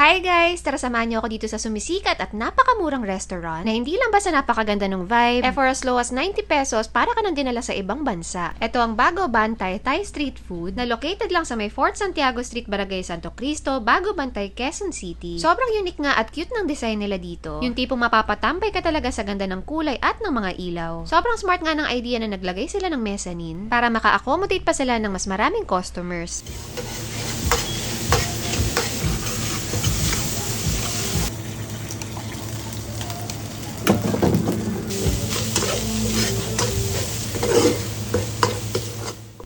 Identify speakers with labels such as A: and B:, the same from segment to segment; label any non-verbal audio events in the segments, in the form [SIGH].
A: Hi guys! Tara samahan niyo ako dito sa sumisikat at napakamurang restaurant na hindi lang basta napakaganda ng vibe, eh for as low as 90 pesos para ka nang dinala sa ibang bansa. Ito ang Bago Bantay Thai Street Food na located lang sa may Fort Santiago Street, Barangay Santo Cristo, Bago Bantay, Quezon City. Sobrang unique nga at cute ng design nila dito. Yung tipong mapapatambay ka talaga sa ganda ng kulay at ng mga ilaw. Sobrang smart nga ng idea na naglagay sila ng mezzanine para maka-accommodate pa sila ng mas maraming customers.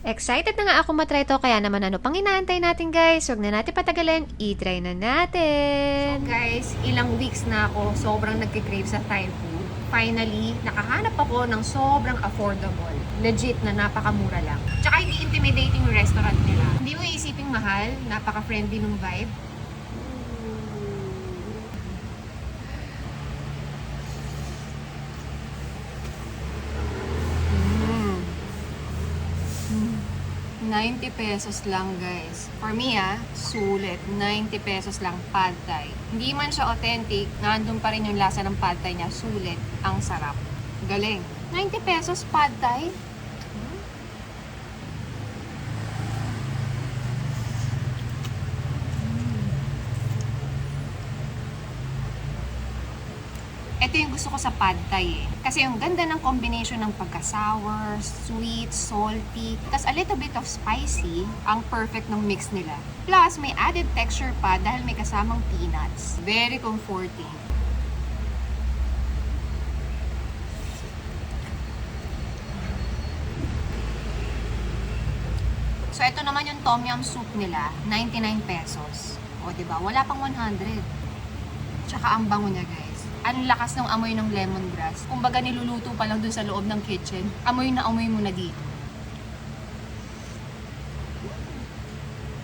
A: Excited na nga ako matry to, kaya naman ano pang inaantay natin guys? Huwag na natin patagalin, i-try na natin! So guys, ilang weeks na ako sobrang nagkikrave sa Thai food. Finally, nakahanap ako ng sobrang affordable. Legit na napakamura lang. Tsaka hindi intimidating yung restaurant nila. Hindi mo iisiping mahal, napaka-friendly ng vibe. 90 pesos lang guys. For me ah, sulit. 90 pesos lang pad thai. Hindi man siya authentic, nandun pa rin yung lasa ng pad thai niya. Sulit. Ang sarap. Galing. 90 pesos pad thai? Ito yung gusto ko sa pad thai eh. Kasi yung ganda ng combination ng pagka-sour, sweet, salty, tas a little bit of spicy, ang perfect ng mix nila. Plus, may added texture pa dahil may kasamang peanuts. Very comforting. So, ito naman yung tom yum soup nila, 99 pesos. O, ba? Wala pang 100. Tsaka ang bango niya, guys. Ang lakas ng amoy ng lemongrass. Kumbaga niluluto pa lang dun sa loob ng kitchen. Amoy na amoy mo na dito.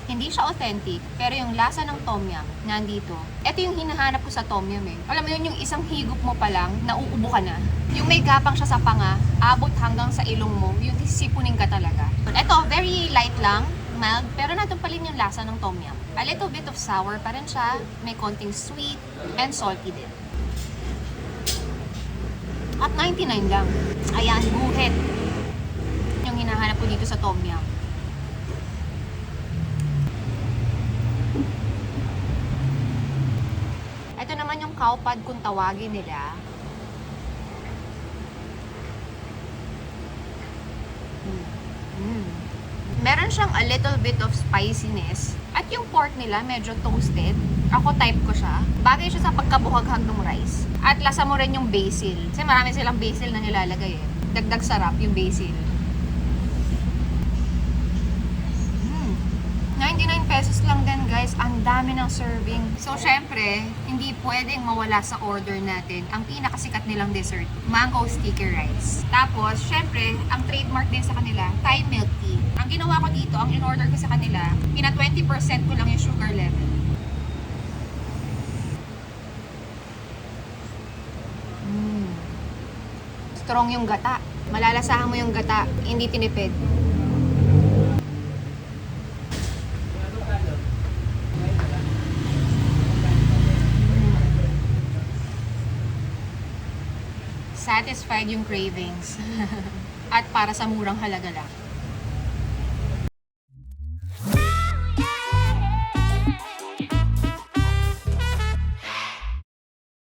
A: Hindi siya authentic, pero yung lasa ng tom yum, nandito. Ito yung hinahanap ko sa tom yum eh. Alam mo yun, yung isang higop mo pa lang, nauubo ka na. Yung may gapang siya sa panga, abot hanggang sa ilong mo, yung sisipunin ka talaga. Ito, very light lang, mild, pero nandun pa rin yung lasa ng tom yum. A little bit of sour pa rin siya, may konting sweet, and salty din. At 99 lang. Ayan, guhit. Yung hinahanap ko dito sa tom yum. Ito naman yung cow pad kung tawagin nila. Mm. Meron siyang a little bit of spiciness. At yung pork nila medyo toasted. Ako type ko siya. Bagay siya sa pagkabuhaghag ng rice. At lasa mo rin yung basil. Kasi marami silang basil na nilalagay eh. Dagdag sarap yung basil. Mm. 99 pesos lang din guys. Ang dami ng serving. So syempre, hindi pwedeng mawala sa order natin ang pinakasikat nilang dessert, mango sticky rice. Tapos, syempre, ang trademark din sa kanila, Thai milk tea. Ang ginawa ko dito, ang in-order ko sa kanila, pina 20% ko lang yung sugar level. Mm. Strong yung gata. Malalasahan mo yung gata, hindi tinipid. satisfied yung cravings. [LAUGHS] At para sa murang halaga lang.